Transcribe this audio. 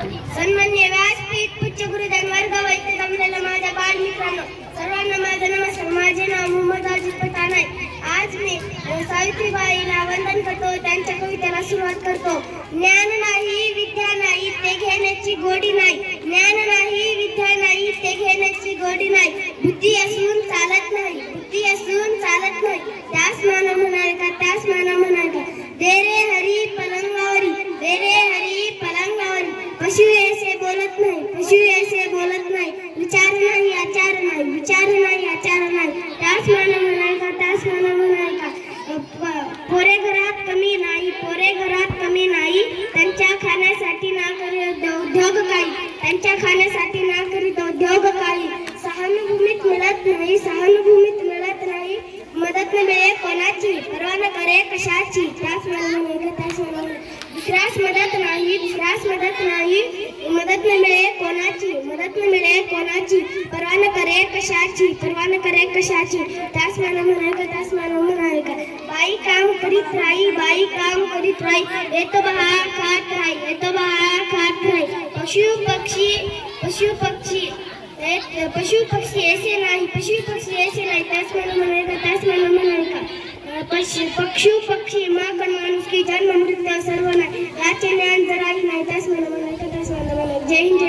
सन्मान्य व्यासपीठ उच्च गुरुजन वर्ग वैद्य जमलेला माझ्या बालमित्रांनो सर्वांना माझा नमस्कार. माझे नाव मोहम्मद अजित पठाण. आहे आज मी सावित्रीबाईला वंदन करतो त्यांच्या कवितेला सुरुवात करतो. ज्ञान नाही विद्या नाही ते घेण्याची गोडी नाही. ज्ञान नाही विद्या नाही ते घेण्याची गोडी नाही. बुद्धी असून चालत नाही. पशु ऐसे बोलत नाही पशु ऐसे बोलत नाही. विचार नाही आचार नाही विचार नाही आचार अ, प- पोरे घरात कमी नाही पोरे घरात कमी ना करीत उद्योग काही. ना उद्योग काही. सहानुभूमीत मिळत नाही सहानुभूमीत मिळत नाही. मदत मिळे कोणाची? परवा न करे कशाची? दुसऱ्यास मदत नाही दुसऱ्यास मदत नाही. मदत न मिळे कोणाची, मदत न मिळे कोणाची? परवा न करे कशाची? परवा न करे कशाची काम बाई काम करीत राही. येतो बहार खात खात पशु पक्षी पशु पक्षी पशु पक्षी ऐसे नाही, पशु पक्षी ऐसे नाही. पशु, पक्षू पक्षी, माकड माणूस जन्म मृत्यू सर्व नाही